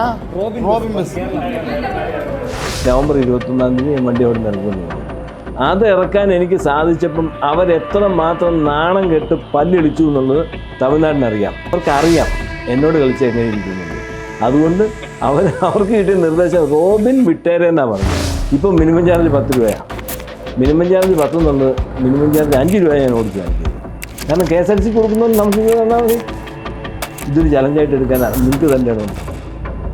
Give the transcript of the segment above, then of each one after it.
ആ Robin bus. November ഇരുപത്തൊന്നാം തീയതി ഞാൻ വണ്ടി അവിടെ നിന്ന് ഇറക്കുന്നു അത് ഇറക്കാൻ എനിക്ക് സാധിച്ചപ്പം അവരെത്ര മാത്രം നാണം കെട്ട് പല്ലിളിച്ചു എന്നുള്ളത് തമിഴ്നാടിനറിയാം. അവർക്കറിയാം എന്നോട് കളിച്ച് എങ്ങനെ ഇരിക്കുന്നുണ്ട് അതുകൊണ്ട് അവർ അവർക്ക് കിട്ടിയ നിർദ്ദേശം റോബിൻ വിട്ടേരെ എന്നാണ് പറഞ്ഞത്. ഇപ്പം മിനിമം ചാർജ് പത്ത് രൂപയാണ് മിനിമം ചാർജ് പത്ത് എന്നുള്ളത് മിനിമം ചാർജ് അഞ്ച് രൂപ ഞാൻ ഓടിച്ചു കാണിക്കുന്നത്. കാരണം കെ എസ് എൽ സി കൊടുക്കുന്നതുകൊണ്ട് നമുക്ക് ഇത് തന്നാൽ മതി. ഇതൊരു ചലഞ്ചായിട്ട് എടുക്കാനാണ് നിങ്ങൾക്ക് തന്റെ ഇടമുണ്ട്?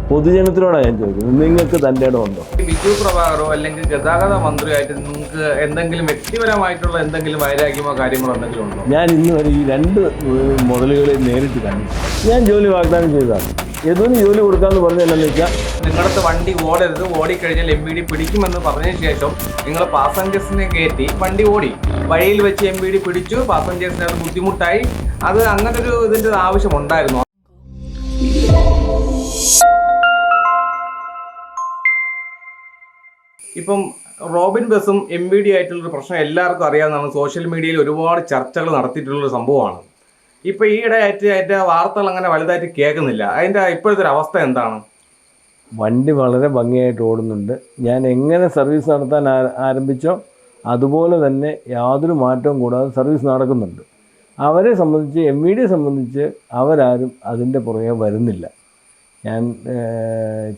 പൊതുജനത്തിനോടാണ് ഞാൻ ചോദിക്കുന്നത്. നിങ്ങൾക്ക് തന്റെ ഇടമുണ്ടോ? ബിജു പ്രഭാകറോ അല്ലെങ്കിൽ ഗതാഗത മന്ത്രിയായിട്ട് നിങ്ങൾക്ക് എന്തെങ്കിലും വ്യക്തിപരമായിട്ടുള്ള എന്തെങ്കിലും വൈരാഗ്യമോ കാര്യങ്ങളോ എന്തെങ്കിലും ഉണ്ടോ? ഞാൻ ഇന്ന് വരെ ഈ രണ്ട് മുതലുകളെ നേരിട്ട് കണ്ടു ഞാൻ ജോലി വാഗ്ദാനം ചെയ്തതാണ്. ഏതൊരു ജോലി കൊടുക്കാമെന്ന് പറഞ്ഞതെന്നു വെച്ചാൽ നിങ്ങളടുത്ത് വണ്ടി ഓടരുത്. ഓടിക്കഴിഞ്ഞാൽ എം ബി ഡി പിടിക്കുമെന്ന് പറഞ്ഞ ശേഷം നിങ്ങൾ പാസഞ്ചേഴ്സിനെ കയറ്റി വണ്ടി ഓടി. വഴിയിൽ വെച്ച് എം ബി ഡി പിടിച്ചു. പാസഞ്ചേഴ്സിന് അത് ബുദ്ധിമുട്ടായി. അത് അങ്ങനെ ഒരു ആവശ്യം ആവശ്യമുണ്ടായിരുന്നു ഇപ്പം റോബിൻ ബസും എം ബി ഡി ആയിട്ടുള്ളൊരു പ്രശ്നം എല്ലാവർക്കും അറിയാവുന്നതാണ്. സോഷ്യൽ മീഡിയയിൽ ഒരുപാട് ചർച്ചകൾ നടത്തിയിട്ടുള്ളൊരു സംഭവമാണ്. ഇപ്പം ഈയിടെ ആയിട്ട് അതിന്റെ വാർത്തകൾ അങ്ങനെ വലുതായിട്ട് കേൾക്കുന്നില്ല. അതിന്റെ ഇപ്പോഴത്തെ ഒരു അവസ്ഥ എന്താണ്? വണ്ടി വളരെ ഭംഗിയായിട്ട് ഓടുന്നുണ്ട്. ഞാൻ എങ്ങനെ സർവീസ് നടത്താൻ ആരംഭിച്ചോ അതുപോലെ തന്നെ യാതൊരു മാറ്റവും കൂടാതെ സർവീസ് നടക്കുന്നുണ്ട്. അവരെ സംബന്ധിച്ച് എം വി ഡിയെ സംബന്ധിച്ച് അവരാരും അതിന്റെ പുറകെ വരുന്നില്ല. ഞാൻ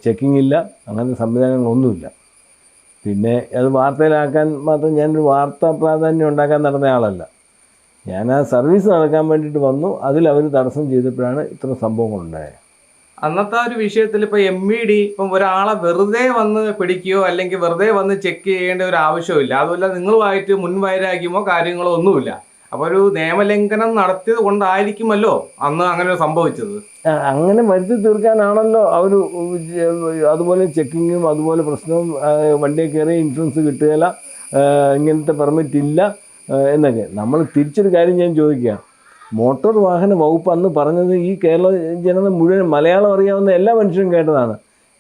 ചെക്കിംഗ് ഇല്ല അങ്ങനത്തെ സംവിധാനങ്ങളൊന്നുമില്ല. പിന്നെ അത് വാർത്തയിലാക്കാൻ മാത്രം ഞാനൊരു വാർത്താ പ്രാധാന്യം ഉണ്ടാക്കാൻ നടന്ന ആളല്ല. ഞാൻ ആ സർവീസ് നടക്കാൻ വേണ്ടിയിട്ട് വന്നു. അതിൽ അവർ തടസ്സം ചെയ്തപ്പോഴാണ് ഇത്ര സംഭവങ്ങളുണ്ടായത് അന്നത്തെ ഒരു വിഷയത്തിൽ ഇപ്പോൾ എം ഇ ഡി ഇപ്പം ഒരാളെ വെറുതെ വന്ന് പിടിക്കുകയോ അല്ലെങ്കിൽ വെറുതെ വന്ന് ചെക്ക് ചെയ്യേണ്ട ഒരു ആവശ്യമില്ല അതുമല്ല നിങ്ങളുമായിട്ട് മുൻവൈരാഗ്യമോ കാര്യങ്ങളോ ഒന്നുമില്ല. അപ്പൊ ഒരു നിയമലംഘനം നടത്തിയത് കൊണ്ടായിരിക്കുമല്ലോ അന്ന് അങ്ങനെ സംഭവിച്ചത്. അങ്ങനെ വരുത്തി തീർക്കാനാണല്ലോ അവർ അതുപോലെ ചെക്കിങ്ങും അതുപോലെ പ്രശ്നവും വണ്ടിയെ കയറി ഇൻഷുറൻസ് കിട്ടുകയില്ല ഇങ്ങനത്തെ പെർമിറ്റ് ഇല്ല എന്നൊക്കെ. നമ്മൾ തിരിച്ചൊരു കാര്യം ഞാൻ ചോദിക്കുക മോട്ടോർ വാഹന വകുപ്പ് അന്ന് പറഞ്ഞത് ഈ കേരള ജനത മുഴുവൻ മലയാളം അറിയാവുന്ന എല്ലാ മനുഷ്യരും കേട്ടതാണ്.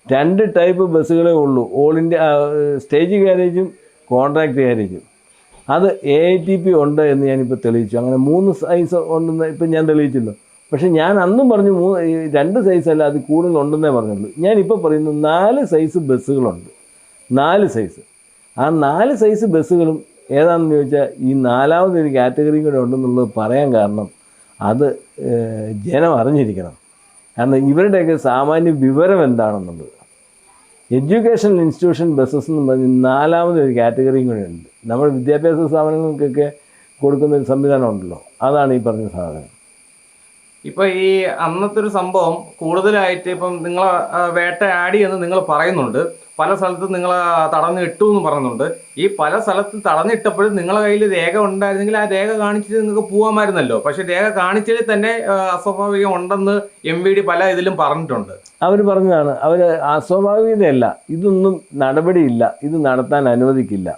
രണ്ട് ടൈപ്പ് ബസ്സുകളേ ഉള്ളൂ. ഓൾ ഇന്ത്യ സ്റ്റേജ് ഗാരേജും കോൺട്രാക്ട് ഗാരേജും അത് എ ഐ ടി പി ഉണ്ട് എന്ന് ഞാനിപ്പോൾ തെളിയിച്ചു. അങ്ങനെ മൂന്ന് സൈസ് ഉണ്ടെന്ന് ഇപ്പം ഞാൻ തെളിയിച്ചില്ല. പക്ഷേ ഞാൻ അന്നും പറഞ്ഞു മൂന്ന് രണ്ട് സൈസല്ല അത് കൂടുതൽ ഉണ്ടെന്നേ പറഞ്ഞുള്ളൂ. ഞാനിപ്പോൾ പറയുന്നു നാല് സൈസ് ബസ്സുകളുണ്ട്. നാല് സൈസ് ആ നാല് സൈസ് ബസ്സുകളും ഏതാണെന്ന് ചോദിച്ചാൽ ഈ നാലാമതൊരു കാറ്റഗറിയും കൂടെ ഉണ്ടെന്നുള്ളത് പറയാൻ കാരണം അത് ജനം അറിഞ്ഞിരിക്കണം. കാരണം ഇവരുടെയൊക്കെ സാമാന്യ വിവരം എന്താണെന്നുള്ളത്. എഡ്യൂക്കേഷൻ ഇൻസ്റ്റിറ്റ്യൂഷൻ ബസ്സസ് എന്ന് പറഞ്ഞ് നാലാമതൊരു കാറ്റഗറിയും കൂടെ ഉണ്ട്. നമ്മൾ വിദ്യാഭ്യാസ സ്ഥാപനങ്ങൾക്കൊക്കെ കൊടുക്കുന്ന ഒരു സംവിധാനം ഉണ്ടല്ലോ. അതാണ് ഈ പറഞ്ഞ സാധനം. ഇപ്പൊ ഈ അന്നത്തെ ഒരു സംഭവം കൂടുതലായിട്ട് ഇപ്പം നിങ്ങൾ വേട്ടയാടി എന്ന് നിങ്ങൾ പറയുന്നുണ്ട്. പല സ്ഥലത്തും നിങ്ങൾ തടഞ്ഞു ഇട്ടു എന്ന് പറയുന്നുണ്ട് ഈ പല സ്ഥലത്തും തടഞ്ഞിട്ടപ്പോഴും നിങ്ങളെ കയ്യിൽ രേഖ ഉണ്ടായിരുന്നെങ്കിൽ ആ രേഖ കാണിച്ചിട്ട് നിങ്ങൾക്ക് പോകാമായിരുന്നല്ലോ പക്ഷെ രേഖ കാണിച്ചതിൽ തന്നെ അസ്വാഭാവികം ഉണ്ടെന്ന് എം വി ഡി പല ഇതിലും പറഞ്ഞിട്ടുണ്ട്. അവർ പറഞ്ഞതാണ് അവർ അസ്വാഭാവികതയല്ല ഇതൊന്നും നടപടിയില്ല ഇത് നടത്താൻ അനുവദിക്കില്ല.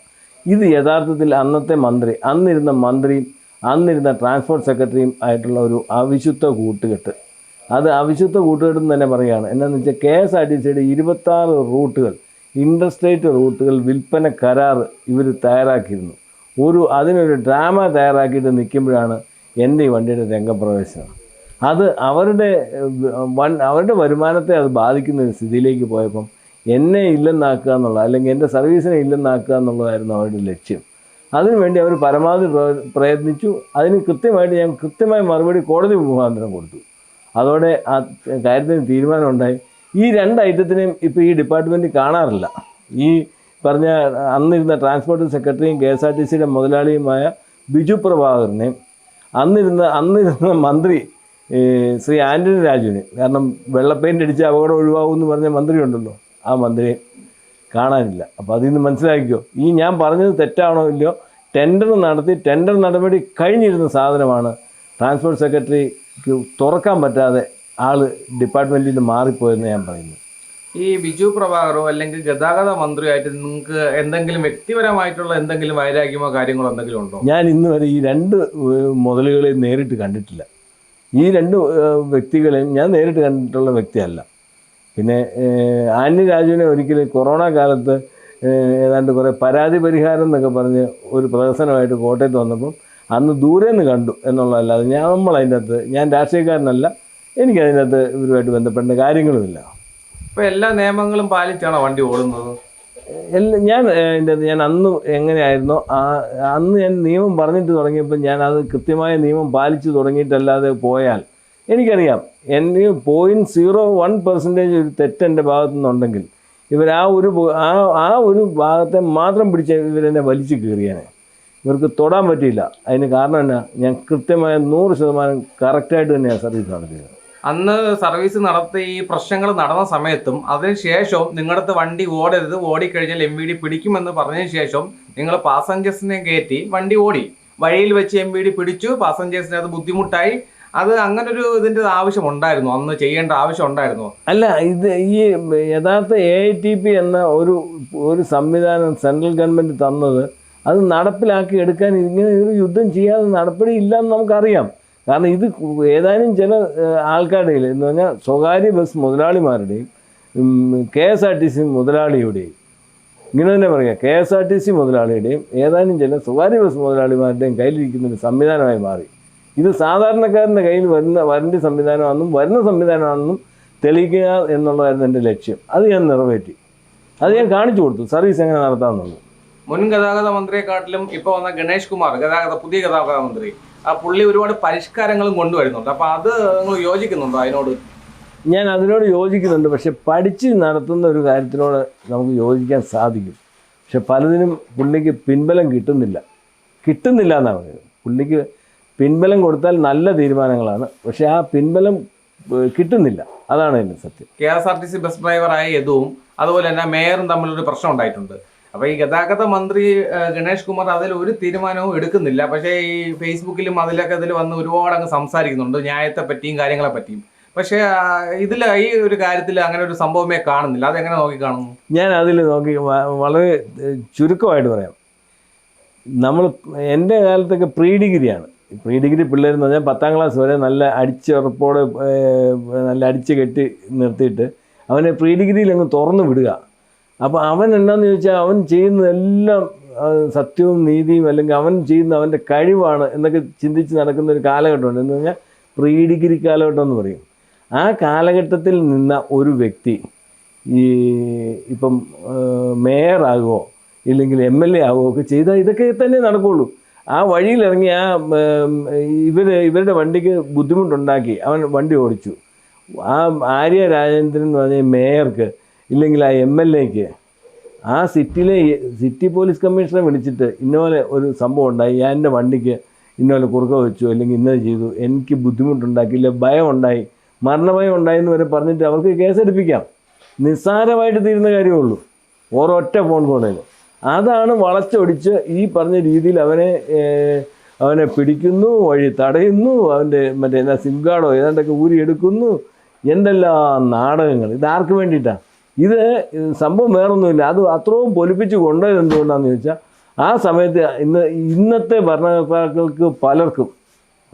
ഇത് യഥാർത്ഥത്തിൽ അന്നത്തെ മന്ത്രി അന്നിരുന്ന മന്ത്രിയും അന്നിരുന്ന ട്രാൻസ്പോർട്ട് സെക്രട്ടറിയും ആയിട്ടുള്ള ഒരു അവിശുദ്ധ കൂട്ടുകെട്ട്. അത് അവിശുദ്ധ കൂട്ടുകെട്ടെന്ന് തന്നെ പറയുകയാണ്. എന്താണെന്ന് വെച്ചാൽ കെ എസ് ആർ ടി സിയുടെ ഇരുപത്താറ് റൂട്ടുകൾ ഇൻഡർസ്റ്റേറ്റ് റൂട്ടുകൾ വിൽപ്പന കരാർ ഇവർ തയ്യാറാക്കിയിരുന്നു. ഒരു അതിനൊരു ഡ്രാമ തയ്യാറാക്കിയിട്ട് നിൽക്കുമ്പോഴാണ് എന്റെ ഈ വണ്ടിയുടെ രംഗപ്രവേശനം. അത് അവരുടെ വൺ അവരുടെ വരുമാനത്തെ അത് ബാധിക്കുന്ന ഒരു സ്ഥിതിയിലേക്ക് പോയപ്പം എന്നെ ഇല്ലെന്നാക്കുക എന്നുള്ള അല്ലെങ്കിൽ എന്റെ സർവീസിനെ ഇല്ലെന്നാക്കുക എന്നുള്ളതായിരുന്നു അവരുടെ ലക്ഷ്യം. അതിനുവേണ്ടി അവർ പരമാവധി പ്രയത്നിച്ചു. അതിന് കൃത്യമായിട്ട് ഞാൻ കൃത്യമായ മറുപടി കോടതി മുഖാന്തരം കൊടുത്തു. അതോടെ ആ കാര്യത്തിന് തീരുമാനമുണ്ടായി. ഈ രണ്ട് ഐറ്റത്തിനെയും ഇപ്പോൾ ഈ ഡിപ്പാർട്ട്മെന്റ് കാണാറില്ല. ഈ പറഞ്ഞ അന്നിരുന്ന ട്രാൻസ്പോർട്ട് സെക്രട്ടറിയും കെ എസ് ആർ ടി സിയുടെ മുതലാളിയുമായ ബിജു പ്രഭാകറിനെയും അന്നിരുന്ന അന്നിരുന്ന മന്ത്രി ശ്രീ ആന്റണി രാജുവിന് കാരണം വെള്ളപ്പെയിന്റ് അടിച്ച് അപകടം ഒഴിവാകും എന്ന് പറഞ്ഞ മന്ത്രി ഉണ്ടല്ലോ ആ മന്ത്രിയെ കാണാനില്ല. അപ്പോൾ അതിൽ നിന്ന് മനസ്സിലാക്കിക്കോ ഈ ഞാൻ പറഞ്ഞത് തെറ്റാണോ ഇല്ലയോ ടെൻഡർ നടത്തി ടെൻഡർ നടപടി കഴിഞ്ഞിരുന്ന സാധനമാണ് ട്രാൻസ്പോർട്ട് സെക്രട്ടറിക്ക് തുറക്കാൻ പറ്റാതെ ആൾ ഡിപ്പാർട്ട്മെന്റിൽ നിന്ന് മാറിപ്പോയെന്ന് ഞാൻ പറയുന്നു. ഈ ബിജു പ്രഭാകറോ അല്ലെങ്കിൽ ഗതാഗത മന്ത്രിയായിട്ട് നിങ്ങൾക്ക് എന്തെങ്കിലും വ്യക്തിപരമായിട്ടുള്ള എന്തെങ്കിലും വൈരാഗ്യമോ കാര്യങ്ങളോ എന്തെങ്കിലും ഉണ്ടോ? ഞാൻ ഇന്ന് വരെ ഈ രണ്ട് മുതലുകളെയും നേരിട്ട് കണ്ടിട്ടില്ല. ഈ രണ്ട് വ്യക്തികളെയും ഞാൻ നേരിട്ട് കണ്ടിട്ടുള്ള വ്യക്തിയല്ല. പിന്നെ ആന്യ ആന്റി രാജുവിനെ ഒരിക്കലും കൊറോണ കാലത്ത് ഏതാണ്ട് കുറേ പരാതി പരിഹാരം എന്നൊക്കെ പറഞ്ഞ് ഒരു പ്രദർശനമായിട്ട് കോട്ടയത്ത് വന്നപ്പം അന്ന് ദൂരെ നിന്ന് കണ്ടു എന്നുള്ളതല്ലാതെ ഞാൻ നമ്മളതിന്റെ അകത്ത് ഞാൻ രാഷ്ട്രീയക്കാരനല്ല എനിക്കതിനകത്ത് ഇവരുമായിട്ട് ബന്ധപ്പെടേണ്ട കാര്യങ്ങളുമില്ല. ഇപ്പൊ എല്ലാ നിയമങ്ങളും പാലിച്ചാണോ വണ്ടി ഓടുന്നത്? എല്ലാം ഞാൻ എന്റെ ഞാൻ അന്ന് എങ്ങനെയായിരുന്നോ ആ അന്ന് ഞാൻ നിയമം പറഞ്ഞിട്ട് തുടങ്ങിയപ്പോൾ ഞാൻ അത് കൃത്യമായ നിയമം പാലിച്ചു തുടങ്ങിയിട്ടല്ലാതെ പോയാൽ എനിക്കറിയാം എന്റെ പോയിന്റ് സീറോ വൺ പെർസെന്റേജ് ഒരു തെറ്റ് എന്റെ ഭാഗത്തു നിന്നുണ്ടെങ്കിൽ ഇവർ ആ ഒരു ആ ആ ഒരു ഭാഗത്തെ മാത്രം പിടിച്ച് ഇവരെന്നെ വലിച്ചു കീറിയാണ് ഇവർക്ക് തൊടാൻ പറ്റിയില്ല. അതിന് കാരണം എന്നാ ഞാൻ കൃത്യമായ നൂറ് ശതമാനം കറക്റ്റായിട്ട് തന്നെയാണ് സർവീസ് നടത്തിയത്. അന്ന് സർവീസ് നടത്തി ഈ പ്രശ്നങ്ങൾ നടന്ന സമയത്തും അതിനുശേഷവും നിങ്ങളുടെ വണ്ടി ഓടരുത് ഓടിക്കഴിഞ്ഞാൽ എം വി ഡി പിടിക്കുമെന്ന് പറഞ്ഞതിന് ശേഷം നിങ്ങൾ പാസഞ്ചേഴ്സിനെ കയറ്റി വണ്ടി ഓടി. വഴിയിൽ വെച്ച് എം വി ഡി പിടിച്ചു പാസഞ്ചേഴ്സിന് അത് ബുദ്ധിമുട്ടായി. അത് അങ്ങനെ ഒരു ഇതിന്റെ ആവശ്യം ഉണ്ടായിരുന്നു അന്ന് ചെയ്യേണ്ട ആവശ്യം ഉണ്ടായിരുന്നു. അല്ല ഇത് ഈ യഥാർത്ഥ എ ഐ ടി പി എന്ന ഒരു ഒരു സംവിധാനം സെൻട്രൽ ഗവൺമെന്റ് തന്നത് അത് നടപ്പിലാക്കി എടുക്കാൻ ഇങ്ങനെ ഒരു യുദ്ധം ചെയ്യാതെ നടപടി ഇല്ലെന്ന് നമുക്കറിയാം. കാരണം ഇത് ഏതാനും ചില ആൾക്കാരുടെയിൽ എന്ന് പറഞ്ഞാൽ സ്വകാര്യ bus മുതലാളിമാരുടെയും K S R T C മുതലാളിയുടെയും ഇങ്ങനെ തന്നെ പറയാം. K S R T C മുതലാളിയുടെയും ഏതാനും ചില സ്വകാര്യ ബസ് മുതലാളിമാരുടെയും കയ്യിലിരിക്കുന്ന ഒരു സംവിധാനമായി മാറി. ഇത് സാധാരണക്കാരന്റെ കയ്യിൽ വരുന്ന വരേണ്ട സംവിധാനമാണെന്നും വരുന്ന സംവിധാനമാണെന്നും തെളിയിക്കുക എന്നുള്ളതായിരുന്നു എന്റെ ലക്ഷ്യം. അത് ഞാൻ നിറവേറ്റി. അത് ഞാൻ കാണിച്ചു കൊടുത്തു. സർവീസ് എങ്ങനെ നടത്താമെന്നുള്ളത്. മുൻ ഗതാഗത മന്ത്രിയെക്കാട്ടിലും ഇപ്പോൾ വന്ന ഗണേഷ് കുമാർ ഗതാഗത പുതിയ ഗതാഗത മന്ത്രി പുള്ളി ഒരുപാട് പരിഷ്കാരങ്ങളും കൊണ്ടുവരുന്നുണ്ട്. അപ്പൊ അത് നിങ്ങൾ യോജിക്കുന്നുണ്ടോ അതിനോട്? ഞാൻ അതിനോട് യോജിക്കുന്നുണ്ട്. പക്ഷെ പഠിച്ച് നടത്തുന്ന ഒരു കാര്യത്തിനോട് നമുക്ക് യോജിക്കാൻ സാധിക്കും. പക്ഷെ പലതിനും പുള്ളിക്ക് പിൻബലം കിട്ടുന്നില്ല. കിട്ടുന്നില്ല എന്നാണ് പറയുന്നത്. പുള്ളിക്ക് പിൻബലം കൊടുത്താൽ നല്ല തീരുമാനങ്ങളാണ്. പക്ഷെ ആ പിൻബലം കിട്ടുന്നില്ല. അതാണ് എന്റെ സത്യം. K S R T C bus ഡ്രൈവറായ യദുവും അതുപോലെ തന്നെ മേയറും തമ്മിലൊരു പ്രശ്നം ഉണ്ടായിട്ടുണ്ട്. അപ്പൊ ഈ ഗതാഗത മന്ത്രി ഗണേഷ് കുമാർ അതിൽ ഒരു തീരുമാനവും എടുക്കുന്നില്ല. പക്ഷേ ഈ ഫേസ്ബുക്കിലും അതിലൊക്കെ ഇതിൽ വന്ന് ഒരുപാട് അങ്ങ് സംസാരിക്കുന്നുണ്ട്. ന്യായത്തെ പറ്റിയും കാര്യങ്ങളെ പറ്റിയും. പക്ഷേ ഇതിൽ ഈ ഒരു കാര്യത്തിൽ അങ്ങനെ ഒരു സംഭവമേ കാണുന്നില്ല. അതെങ്ങനെ നോക്കി കാണുന്നു? ഞാൻ അതിൽ നോക്കി വളരെ ചുരുക്കമായിട്ട് പറയാം. നമ്മൾ എന്റെ കാലത്തൊക്കെ പ്രീ ഡിഗ്രിയാണ് പ്രീ ഡിഗ്രി പിള്ളേരെന്ന് പറഞ്ഞാൽ പത്താം ക്ലാസ് വരെ നല്ല അടിച്ചുറപ്പോടെ നല്ല അടിച്ച് കെട്ടി നിർത്തിയിട്ട് അവനെ പ്രീ ഡിഗ്രിയിൽ അങ്ങ് തുറന്നു വിടുക. അപ്പോൾ അവൻ എന്താണെന്ന് ചോദിച്ചാൽ അവൻ ചെയ്യുന്നതെല്ലാം സത്യവും നീതിയും അല്ലെങ്കിൽ അവൻ ചെയ്യുന്ന അവന്റെ കഴിവാണ് എന്നൊക്കെ ചിന്തിച്ച് നടക്കുന്ന ഒരു കാലഘട്ടമുണ്ട്. എന്ന് പറഞ്ഞാൽ പ്രീ ഡിഗ്രി കാലഘട്ടം എന്ന് പറയും. ആ കാലഘട്ടത്തിൽ നിന്ന ഒരു വ്യക്തി ഈ ഇപ്പം മേയറാകുമോ ഇല്ലെങ്കിൽ എം എൽ എ ആകുമോ ഒക്കെ ചെയ്താൽ ഇതൊക്കെ തന്നെ നടക്കുകയുള്ളൂ ആ വഴിയിലിറങ്ങി ആ ഇവർ ഇവരുടെ വണ്ടിക്ക് ബുദ്ധിമുട്ടുണ്ടാക്കി. അവൻ വണ്ടി ഓടിച്ചു. ആ ആര്യ രാജേന്ദ്രൻ എന്ന് പറഞ്ഞ മേയർക്ക് ഇല്ലെങ്കിൽ ആ എം എൽ എക്ക് ആ സിറ്റിയിലെ സിറ്റി പോലീസ് കമ്മീഷണറെ വിളിച്ചിട്ട് ഇന്നപോലെ ഒരു സംഭവം ഉണ്ടായി. ഞാൻ എന്റെ വണ്ടിക്ക് ഇന്നപോലെ കുറുക്ക വെച്ചു അല്ലെങ്കിൽ ഇന്നത് ചെയ്തു. എനിക്ക് ബുദ്ധിമുട്ടുണ്ടാക്കിയില്ല ഭയം ഉണ്ടായി മരണഭയം ഉണ്ടായി എന്ന് വരെ പറഞ്ഞിട്ട് അവർക്ക് കേസെടുപ്പിക്കാം. നിസ്സാരമായിട്ട് തീരുന്ന കാര്യമുള്ളൂ. ഓരൊറ്റ ഫോൺ കോളിൽ അതാണ് വളച്ചൊടിച്ച് ഈ പറഞ്ഞ രീതിയിൽ അവനെ അവനെ പിടിക്കുന്നു വഴി തടയുന്നു അവന്റെ മറ്റേ എന്താ സിം കാർഡോ ഏതാണ്ടൊക്കെ ഊരിയെടുക്കുന്നു. എന്തെല്ലാം നാടകങ്ങൾ. ഇത് വേണ്ടിയിട്ടാണ് ഇത് സംഭവം വേറൊന്നുമില്ല. അത് അത്രയും പൊലിപ്പിച്ച് കൊണ്ടുപോയത് എന്തുകൊണ്ടാണെന്ന് ചോദിച്ചാൽ ആ സമയത്ത് ഇന്ന് ഇന്നത്തെ ഭരണകർത്താക്കൾക്ക് പലർക്കും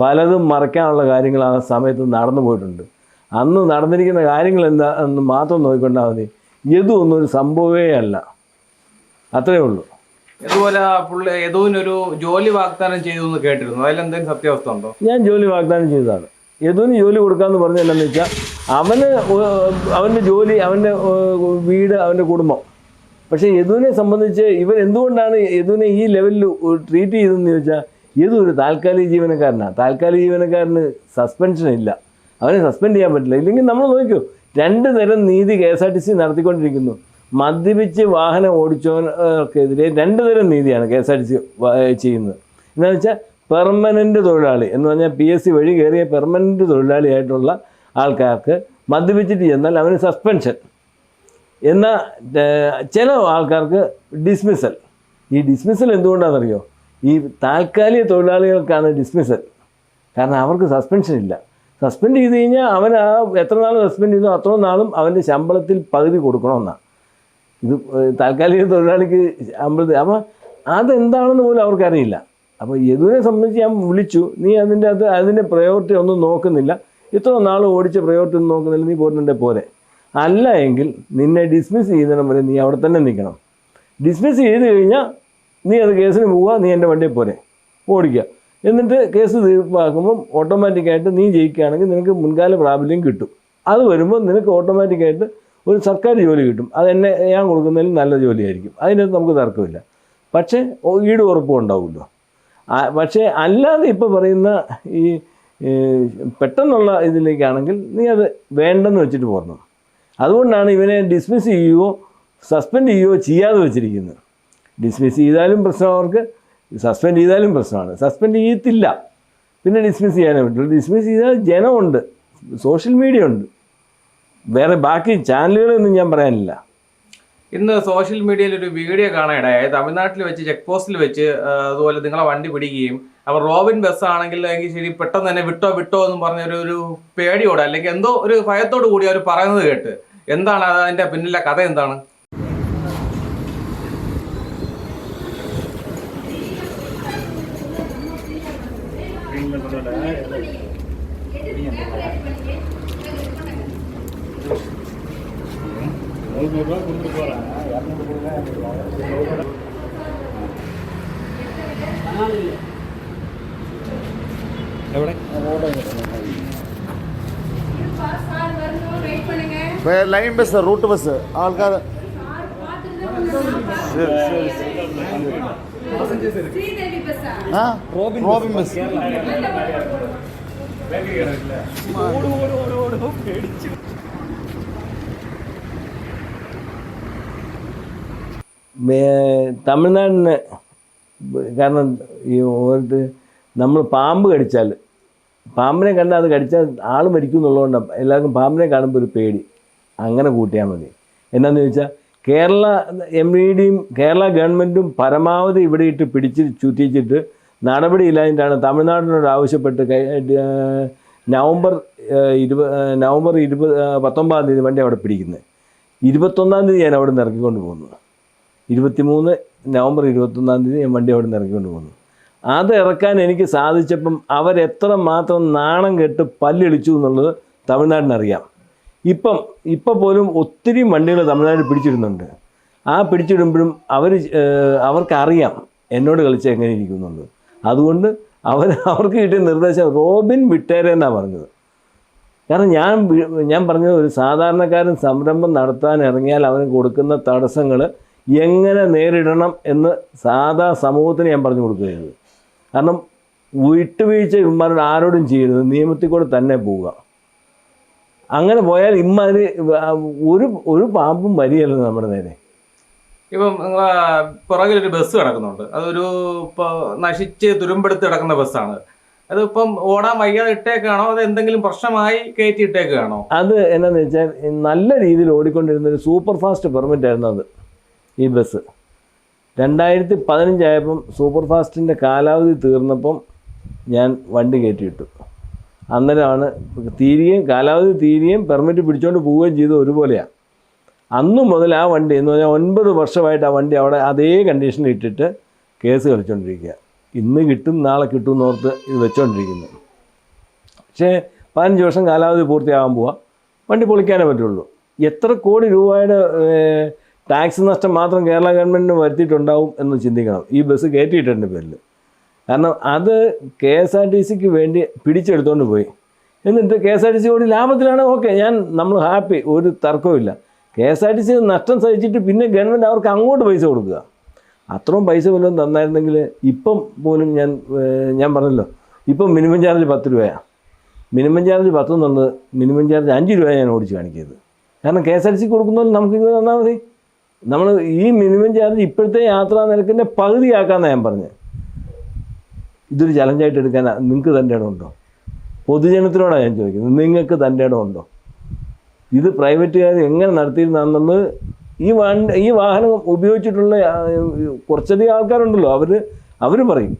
പലതും മറയ്ക്കാനുള്ള കാര്യങ്ങൾ ആ സമയത്ത് നടന്നു പോയിട്ടുണ്ട്. അന്ന് നടന്നിരിക്കുന്ന കാര്യങ്ങൾ എന്താ എന്ന് മാത്രം നോക്കിക്കൊണ്ടാൽ മതി. യദുവൊന്നും ഒരു സംഭവമേ അല്ല. അത്രയേ ഉള്ളൂ. ഇതുപോലെ പുള്ളി യദുവിനൊരു ജോലി വാഗ്ദാനം ചെയ്തു എന്ന് കേട്ടിരുന്നു. അതിലെന്തെങ്കിലും സത്യാവസ്ഥ ഉണ്ടോ? ഞാൻ ജോലി വാഗ്ദാനം ചെയ്തതാണ്. യദുവിന് ജോലി കൊടുക്കാമെന്ന് പറഞ്ഞ എന്താണെന്ന് വെച്ചാൽ അവന് അവന്റെ ജോലി അവന്റെ വീട് അവന്റെ കുടുംബം. പക്ഷേ യദുവിനെ സംബന്ധിച്ച് ഇവൻ എന്തുകൊണ്ടാണ് യദുവിനെ ഈ ലെവലിൽ ട്രീറ്റ് ചെയ്തതെന്ന് ചോദിച്ചാൽ യദു ഒരു താൽക്കാലിക ജീവനക്കാരനാണ് താൽക്കാലിക ജീവനക്കാരന് സസ്പെൻഷൻ ഇല്ല. അവനെ സസ്പെൻഡ് ചെയ്യാൻ പറ്റില്ല. ഇല്ലെങ്കിൽ നമ്മൾ നോക്കൂ രണ്ട് തരം നീതി K S R T C നടത്തിക്കൊണ്ടിരിക്കുന്നു. മദ്യപിച്ച് വാഹനം ഓടിച്ചവർക്കെതിരെ രണ്ട് തരം നീതിയാണ് K S R T C ചെയ്യുന്നത്. എന്താണെന്ന് വെച്ചാൽ പെർമനന്റ് തൊഴിലാളി എന്ന് പറഞ്ഞാൽ പി എസ് സി വഴി കയറിയ പെർമനന്റ് തൊഴിലാളിയായിട്ടുള്ള ആൾക്കാർക്ക് മദ്യപിച്ചിട്ട് ചെന്നാൽ അവന് സസ്പെൻഷൻ എന്നാൽ ചില ആൾക്കാർക്ക് ഡിസ്മിസൽ ഈ ഡിസ്മിസൽ എന്തുകൊണ്ടാണെന്നറിയോ? ഈ താൽക്കാലിക തൊഴിലാളികൾക്കാണ് ഡിസ്മിസൽ കാരണം അവർക്ക് സസ്പെൻഷൻ ഇല്ല. സസ്പെൻഡ് ചെയ്ത് കഴിഞ്ഞാൽ അവൻ ആ എത്ര നാൾ സസ്പെൻഡ് ചെയ്തോ അത്രയും നാളും അവന്റെ ശമ്പളത്തിൽ പകുതി കൊടുക്കണമെന്നാണ് ഇത് താൽക്കാലിക തൊഴിലാളിക്ക് ശമ്പളത്തിൽ. അപ്പം അതെന്താണെന്ന് പോലും അവർക്കറിയില്ല. അപ്പോൾ യദുവിനെ സംബന്ധിച്ച് ഞാൻ വിളിച്ചു നീ അതിന്റെ അത് അതിന്റെ പ്രയോറിറ്റി ഒന്നും നോക്കുന്നില്ല. ഇത്ര നാൾ ഓടിച്ച പ്രയോറിറ്റി ഒന്നും നോക്കുന്നില്ല നീ പോരുന്നുണ്ടേ പോരെ. അല്ല എങ്കിൽ നിന്നെ ഡിസ്മിസ് ചെയ്യുന്നതിന് വരെ നീ അവിടെ തന്നെ നിൽക്കണം. ഡിസ്മിസ് ചെയ്ത് കഴിഞ്ഞാൽ നീ അത് കേസിന് പോവുക നീ എന്റെ വണ്ടിയിൽ പോരെ. ഓടിക്കുക. എന്നിട്ട് കേസ് തീർപ്പാക്കുമ്പം ഓട്ടോമാറ്റിക്കായിട്ട് നീ ജയിക്കുകയാണെങ്കിൽ നിനക്ക് മുൻകാല പ്രാബല്യം കിട്ടും. അത് വരുമ്പോൾ നിനക്ക് ഓട്ടോമാറ്റിക്കായിട്ട് ഒരു സർക്കാർ ജോലി കിട്ടും. അത് എന്നെ ഞാൻ കൊടുക്കുന്നതിൽ നല്ല ജോലിയായിരിക്കും. അതിനകത്ത് നമുക്ക് തർക്കമില്ല. പക്ഷേ ഈട് ഉറപ്പും ഉണ്ടാവുമല്ലോ. പക്ഷേ അല്ലാതെ ഇപ്പോൾ പറയുന്ന ഈ പെട്ടെന്നുള്ള ഇതിലേക്കാണെങ്കിൽ നീ അത് വേണ്ടെന്ന് വെച്ചിട്ട് പോരണം. അതുകൊണ്ടാണ് ഇവനെ ഡിസ്മിസ് ചെയ്യുകയോ സസ്പെൻഡ് ചെയ്യുകയോ ചെയ്യാതെ വെച്ചിരിക്കുന്നത്. ഡിസ്മിസ് ചെയ്താലും പ്രശ്നം അവർക്ക് സസ്പെൻഡ് ചെയ്താലും പ്രശ്നമാണ്. സസ്പെൻഡ് ചെയ്യത്തില്ല. പിന്നെ ഡിസ്മിസ് ചെയ്യാനേ പറ്റുള്ളൂ. ഡിസ്മിസ് ചെയ്താൽ ജനമുണ്ട്. സോഷ്യൽ മീഡിയ ഉണ്ട്. വേറെ ബാക്കി ചാനലുകളൊന്നും ഞാൻ പറയാനില്ല. ഇന്ന് സോഷ്യൽ മീഡിയയിൽ ഒരു വീഡിയോ കാണാനിടയായി. തമിഴ്നാട്ടിൽ വെച്ച് ചെക്ക് പോസ്റ്റിൽ വെച്ച് അതുപോലെ നിങ്ങളെ വണ്ടി പിടിക്കുകയും അവർ റോബിൻ ബസ് ആണെങ്കിൽ എങ്കിൽ ശരി പെട്ടെന്ന് തന്നെ വിട്ടോ വിട്ടോ എന്ന് പറഞ്ഞ ഒരു ഒരു പേടിയോടെ അല്ലെങ്കിൽ എന്തോ ഒരു ഭയത്തോടു കൂടി അവർ പറയുന്നത് കേട്ട്. എന്താണ് അത് അതിന്റെ പിന്നിലെ കഥ എന്താണ്? എവിടെ ലൈൻ ബസ് റൂട്ട് ബസ് ആൾക്കാർ ശ്രീദേവി ബസ്സാ ആ റോബിൻ ബസ് മേ- തമിഴ്നാടിന് കാരണം ഈ ഓരോ നമ്മൾ പാമ്പ് കടിച്ചാൽ പാമ്പിനെ കണ്ടാൽ അത് കടിച്ചാൽ ആൾ മരിക്കും എന്നുള്ളതുകൊണ്ടാണ് എല്ലാവർക്കും പാമ്പിനെ കാണുമ്പോൾ ഒരു പേടി. അങ്ങനെ കൂട്ടിയാൽ മതി. എന്നാന്ന് ചോദിച്ചാൽ കേരള എം ഇ ഡിയും കേരള ഗവൺമെന്റും പരമാവധി ഇവിടെ ഇട്ട് പിടിച്ച് ചുറ്റിച്ചിട്ട് നടപടിയില്ലാഞ്ഞിട്ടാണ് തമിഴ്നാടിനോട് ആവശ്യപ്പെട്ട് നവംബർ ഇരുപത് നവംബർ ഇരുപത് പത്തൊമ്പതാം തീയതി വണ്ടി അവിടെ പിടിക്കുന്നത്. ഇരുപത്തൊന്നാം തീയതി ഞാൻ അവിടെ നിന്ന് ഇറക്കിക്കൊണ്ട് പോകുന്നു ഇരുപത്തിമൂന്ന് നവംബർ ഇരുപത്തൊന്നാം തീയതി ഞാൻ വണ്ടി അവിടെ നിന്ന് ഇറക്കിക്കൊണ്ട് പോകുന്നു അത് ഇറക്കാൻ എനിക്ക് സാധിച്ചപ്പം അവരെത്ര മാത്രം നാണം കെട്ട് പല്ലിളിച്ചു എന്നുള്ളത് തമിഴ്നാടിനറിയാം ഇപ്പം ഇപ്പം പോലും ഒത്തിരി വണ്ടികൾ തമിഴ്നാട് പിടിച്ചിടുന്നുണ്ട്. ആ പിടിച്ചിടുമ്പോഴും അവർ അവർക്കറിയാം എന്നോട് കളിച്ച് എങ്ങനെ ഇരിക്കുന്നുള്ളത് അതുകൊണ്ട് അവർ അവർക്ക് കിട്ടിയ നിർദ്ദേശം റോബിൻ വിട്ടേരെ എന്നാണ് പറഞ്ഞത്. കാരണം ഞാൻ ഞാൻ പറഞ്ഞത് ഒരു സാധാരണക്കാരൻ സംരംഭം നടത്താൻ ഇറങ്ങിയാൽ അവന് കൊടുക്കുന്ന തടസ്സങ്ങൾ എങ്ങനെ നേരിടണം എന്ന് സാധാ സമൂഹത്തിന് ഞാൻ പറഞ്ഞു കൊടുക്കുകയാണ്. കാരണം വിട്ടുവീഴ്ച ഇമ്മാരോട് ആരോടും ചെയ്യരുത്. നിയമത്തിൽ കൂടെ തന്നെ പോവുക. അങ്ങനെ പോയാൽ ഇമ്മാതിരി ഒരു ഒരു പാമ്പും വരികയല്ലോ നമ്മുടെ നേരെ. ഇപ്പം പുറകിലൊരു ബസ് കിടക്കുന്നുണ്ട്. അതൊരു ഇപ്പൊ നശിച്ച് തുരുമ്പെടുത്ത് കിടക്കുന്ന ബസ്സാണ് അതിപ്പം ഓടാൻ വയ്യാതെ ഇട്ടേക്കാണോ അത് എന്തെങ്കിലും പ്രശ്നമായി കയറ്റി ഇട്ടേക്കാണോ അത് എന്നാന്ന് വെച്ചാൽ നല്ല രീതിയിൽ ഓടിക്കൊണ്ടിരുന്ന ഒരു സൂപ്പർ ഫാസ്റ്റ് പെർമിറ്റ് ആയിരുന്നു അത്. ഈ ബസ്. രണ്ടായിരത്തി പതിനഞ്ചായപ്പം സൂപ്പർ ഫാസ്റ്റിന്റെ കാലാവധി തീർന്നപ്പം ഞാൻ വണ്ടി കയറ്റിയിട്ടു. അന്നേരമാണ് തീരുകയും കാലാവധി തീരുകയും പെർമിറ്റ് പിടിച്ചുകൊണ്ട് പോവുകയും ചെയ്ത് ഒരുപോലെയാണ് അന്നു മുതൽ ആ വണ്ടി എന്ന് പറഞ്ഞാൽ ഒൻപത് വർഷമായിട്ട് ആ വണ്ടി അവിടെ അതേ കണ്ടീഷനിൽ ഇട്ടിട്ട് കേസ് കളിച്ചുകൊണ്ടിരിക്കുക ഇന്ന് കിട്ടും നാളെ കിട്ടും എന്നോർത്ത് ഇത് വെച്ചുകൊണ്ടിരിക്കുന്നു പക്ഷേ പതിനഞ്ച് വർഷം കാലാവധി പൂർത്തിയാകാൻ പോവാം. വണ്ടി പൊളിക്കാനേ പറ്റുള്ളൂ. എത്ര കോടി രൂപയുടെ ടാക്സ് നഷ്ടം മാത്രം കേരള ഗവൺമെന്റിന് വരുത്തിയിട്ടുണ്ടാവും എന്ന് ചിന്തിക്കണം. ഈ ബസ് കയറ്റിയിട്ടുണ്ട് പേരിൽ കാരണം അത് കെ എസ് ആർ ടി സിക്ക് വേണ്ടി പിടിച്ചെടുത്തുകൊണ്ട് പോയി. എന്നിട്ട് K S R T C കൂടി ലാഭത്തിലാണ്. ഓക്കെ ഞാൻ നമ്മൾ ഹാപ്പി ഒരു തർക്കവുമില്ല K S R T C നഷ്ടം സഹിച്ചിട്ട് പിന്നെ ഗവൺമെന്റ് അവർക്ക് അങ്ങോട്ട് പൈസ കൊടുക്കുക. അത്രയും പൈസ പോലും തന്നായിരുന്നെങ്കിൽ ഇപ്പം പോലും ഞാൻ ഞാൻ പറഞ്ഞല്ലോ ഇപ്പം മിനിമം ചാർജ് പത്ത് രൂപയാണ് മിനിമം ചാർജ് പത്ത് എന്നുള്ളത് മിനിമം ചാർജ് അഞ്ച് രൂപ ഞാൻ ഓടിച്ച് കാണിക്കരുത് കാരണം K S R T C കൊടുക്കുന്നതിൽ നമുക്ക് ഇത് തന്നാൽ മതി. നമ്മൾ ഈ മിനിമം ചാർജ് ഇപ്പോഴത്തെ യാത്രാ നിരക്കിന്റെ പകുതിയാക്കാമെന്നാണ് ഞാൻ പറഞ്ഞത് ഇതൊരു ചലഞ്ചായിട്ട് എടുക്കാൻ നിങ്ങൾക്ക് തന്റെ ഇടമുണ്ടോ? പൊതുജനത്തിനോടാണ് ഞാൻ ചോദിക്കുന്നത്. നിങ്ങൾക്ക് തന്റെ ഇടമുണ്ടോ? ഇത് പ്രൈവറ്റുകാർ എങ്ങനെ നടത്തിയിരുന്നെന്നുള്ളത് ഈ വണ്ടി ഈ വാഹനം ഉപയോഗിച്ചിട്ടുള്ള കുറച്ചധികം ആൾക്കാരുണ്ടല്ലോ. അവർ അവർ പറയും.